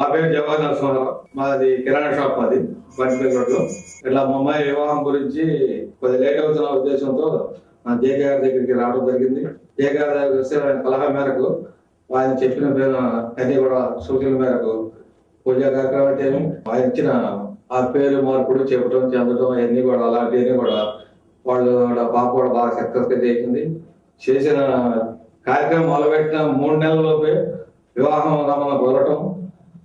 మా పేరు జవహర్ నరసింహారావు మాది కిరాణా షాప్ మాది బండిపల్లి రోడ్లో ఇట్లా మా అమ్మాయి వివాహం గురించి కొద్ది లేట్ అవుతున్న ఉద్దేశంతో మా జేకే గారి దగ్గరికి రావడం జరిగింది. జేకే గారి దగ్గర వస్తే ఆయన సలహా మేరకు ఆయన చెప్పిన పేరు అన్ని కూడా సూచనల మేరకు పూజా కార్యక్రమం ఆయన ఇచ్చిన ఆ పేరు మార్పుడు చెప్పడం చెందడం అవన్నీ కూడా అలాంటివన్నీ కూడా వాళ్ళు పాప కూడా బాగా సక్సెస్గా చేసింది. చేసిన కార్యక్రమం మొదలుపెట్టిన మూడు నెలలలోపే వివాహం రమ్మని కుదరటం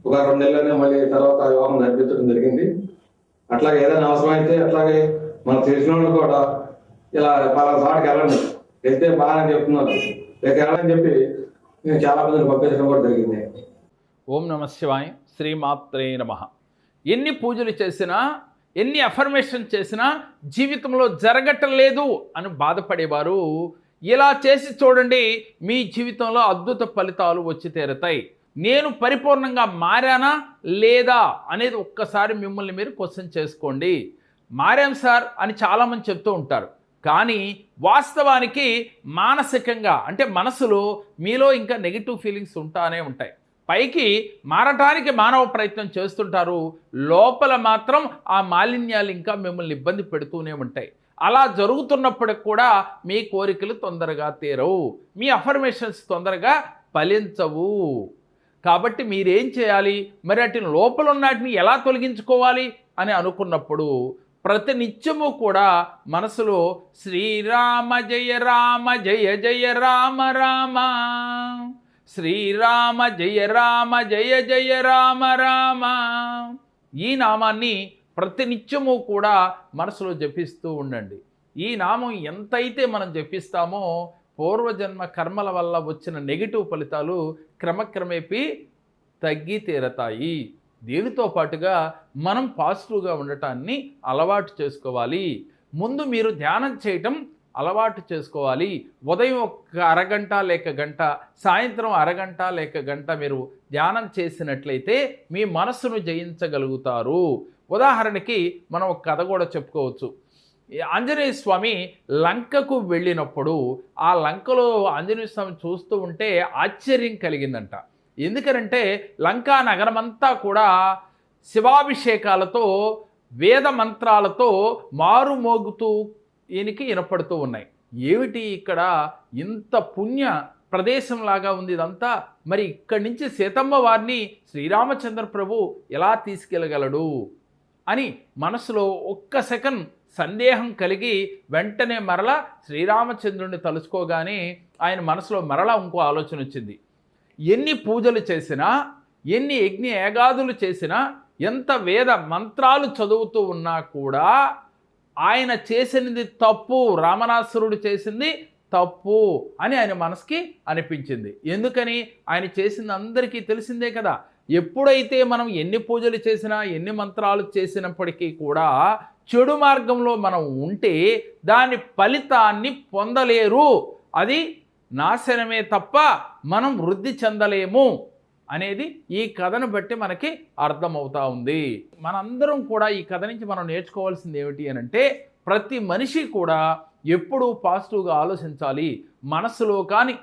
ఒక రెండు నెలలనే మళ్ళీ తర్వాత వివాహం నడిపించడం జరిగింది. అట్లాగే ఏదైనా అవసరమైతే అట్లాగే మనకు తెలిసిన వాళ్ళు కూడా ఇలా పలానా సాటికి వెళ్ళండి. వెళ్తే బాగానే చెప్తున్నారు. లేక వెళ్ళని చెప్పి నేను చాలా మందిని పంపించడం కూడా జరిగింది. ఓం నమ శివాయ శ్రీమాత్రే నమ. ఎన్ని పూజలు చేసినా ఎన్ని అఫర్మేషన్ చేసినా జీవితంలో జరగటం లేదు అని బాధపడేవారు. ఇలా చేసి చూడండి మీ జీవితంలో అద్భుత ఫలితాలు వచ్చి తీరుతాయి. నేను పరిపూర్ణంగా మారానా లేదా అనేది ఒక్కసారి మిమ్మల్ని మీరు క్వశ్చన్ చేసుకోండి. మారాం సార్ అని చాలామంది చెప్తూ ఉంటారు. కానీ వాస్తవానికి మానసికంగా అంటే మనసులో మీలో ఇంకా నెగిటివ్ ఫీలింగ్స్ ఉంటానే ఉంటాయి. పైకి మారటానికి మానవ ప్రయత్నం చేస్తుంటారు. లోపల మాత్రం ఆ మాలిన్యాలు ఇంకా మిమ్మల్ని ఇబ్బంది పెడుతూనే ఉంటాయి. అలా జరుగుతున్నప్పటికి కూడా మీ కోరికలు తొందరగా తీరవు. మీ అఫర్మేషన్స్ తొందరగా ఫలించవు. కాబట్టి మీరేం చేయాలి? మరి వాటిని లోపల ఉన్నాటిని ఎలా తొలగించుకోవాలి? అని అనుకున్నప్పుడు ప్రతి నిత్యము కూడా మనసులో శ్రీరామ జయ రామ జయ జయ రామ రామ. శ్రీరామ జయ రామ జయ జయ రామ రామ. ఈ నామాన్ని ప్రతి నిత్యము కూడా మనసులో జపిస్తూ ఉండండి. ఈ నామం ఎంతైతే మనం జపిస్తామో పూర్వజన్మ కర్మల వల్ల వచ్చిన నెగిటివ్ ఫలితాలు క్రమక్రమేపీ తగ్గి తీరతాయి. దీనితో పాటుగా మనం పాజిటివ్గా ఉండటాన్ని అలవాటు చేసుకోవాలి. ముందు మీరు ధ్యానం చేయటం అలవాటు చేసుకోవాలి. ఉదయం ఒక అరగంట లేక గంట సాయంత్రం అరగంట లేక గంట మీరు ధ్యానం చేసినట్లయితే మీ మనస్సును జయించగలుగుతారు. ఉదాహరణకి మనం ఒక కథ కూడా చెప్పుకోవచ్చు. ఆంజనేయ స్వామి లంకకు వెళ్ళినప్పుడు ఆ లంకలో ఆంజనేయ స్వామి చూస్తూ ఉంటే ఆశ్చర్యం కలిగిందంట. ఎందుకనంటే లంకా నగరమంతా కూడా శివాభిషేకాలతో వేద మంత్రాలతో మారుమోగుతూ ఈయనకి వినపడుతూ ఉన్నాయి. ఏమిటి ఇక్కడ ఇంత పుణ్య ప్రదేశంలాగా ఉంది ఇదంతా? మరి ఇక్కడి నుంచి సీతమ్మ వారిని శ్రీరామచంద్ర ప్రభు ఎలా తీసుకెళ్ళగలడు? అని మనసులో ఒక్క సెకండ్ సందేహం కలిగి వెంటనే మరలా శ్రీరామచంద్రుడిని తలుచుకోగానే ఆయన మనసులో మరలా ఇంకో ఆలోచన వచ్చింది. ఎన్ని పూజలు చేసినా ఎన్ని యజ్ఞ ఏగాదులు చేసినా ఎంత వేద మంత్రాలు చదువుతూ ఉన్నా కూడా ఆయన చేసినది తప్పు రామనాసురుడు చేసింది తప్పు అని ఆయన మనసుకి అనిపించింది. ఎందుకని? ఆయన చేసింది అందరికీ తెలిసిందే కదా. ఎప్పుడైతే మనం ఎన్ని పూజలు చేసినా ఎన్ని మంత్రాలు చేసినప్పటికీ కూడా చెడు మార్గంలో మనం ఉంటే దాని ఫలితాన్ని పొందలేరు. అది నాశనమే తప్ప మనం వృద్ధి చెందలేము అనేది ఈ కథను బట్టి మనకి అర్థమవుతా ఉంది. మనందరం కూడా ఈ కథ నుంచి మనం నేర్చుకోవాల్సింది ఏమిటి అని అంటే ప్రతి మనిషి కూడా ఎప్పుడూ పాజిటివ్గా ఆలోచించాలి. మనసులో కానీ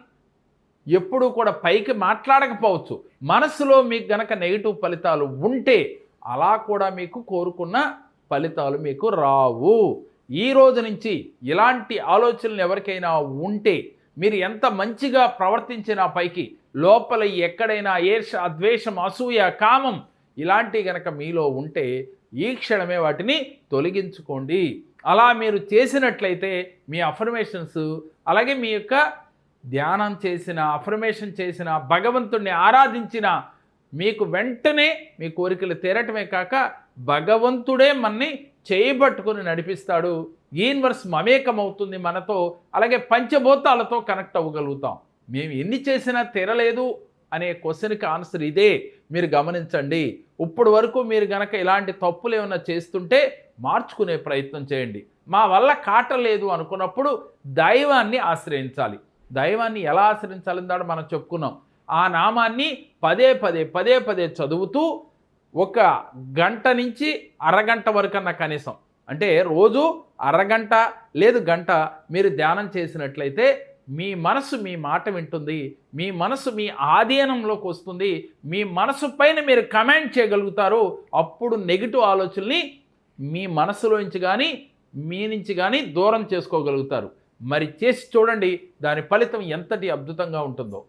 ఎప్పుడూ కూడా పైకి మాట్లాడకపోవచ్చు. మనసులో మీకు గనక నెగిటివ్ ఫలితాలు ఉంటే అలా కూడా మీకు కోరుకున్న ఫలితాలు మీకు రావు. ఈ రోజు నుంచి ఇలాంటి ఆలోచనలు ఎవరికైనా ఉంటే మీరు ఎంత మంచిగా ప్రవర్తించినా పైకి లోపల ఎక్కడైనా ఏర్ష అద్వేషం అసూయ కామం ఇలాంటి గనక మీలో ఉంటే ఈ క్షణమే వాటిని తొలగించుకోండి. అలా మీరు చేసినట్లయితే మీ అఫర్మేషన్స్ అలాగే మీ యొక్క ధ్యానం చేసిన అఫర్మేషన్ చేసిన భగవంతుణ్ణి ఆరాధించిన మీకు వెంటనే మీ కోరికలు తీరటమే కాక భగవంతుడే మన్ని చేయబట్టుకుని నడిపిస్తాడు. యూనివర్స్ మమేకం అవుతుంది మనతో అలాగే పంచభూతాలతో కనెక్ట్ అవ్వగలుగుతాం. మేము ఎన్ని చేసినా తీరలేదు అనే క్వశ్చన్కి ఆన్సర్ ఇదే. మీరు గమనించండి. ఇప్పుడు వరకు మీరు గనక ఇలాంటి తప్పులు ఏమైనా చేస్తుంటే మార్చుకునే ప్రయత్నం చేయండి. మా వల్ల కాటలేదు అనుకున్నప్పుడు దైవాన్ని ఆశ్రయించాలి. దైవాన్ని ఎలా ఆశ్రయించాలని దాన్ని మనం చెప్పుకున్నాం. ఆ నామాన్ని పదే పదే పదే పదే చదువుతూ ఒక గంట నుంచి అరగంట వరకన్నా కనీసం. అంటే రోజు అరగంట లేదు గంట మీరు ధ్యానం చేసినట్లయితే మీ మనసు మీ మాట వింటుంది మీ మనసు మీ ఆధీనంలోకి వస్తుంది మీ మనసు పైన మీరు కమాండ్ చేయగలుగుతారు. అప్పుడు నెగిటివ్ ఆలోచనని మీ మనసులోంచి కానీ మీ నుంచి కానీ దూరం చేసుకోగలుగుతారు. మరి చేసి చూడండి దాని ఫలితం ఎంతటి అద్భుతంగా ఉంటుందో.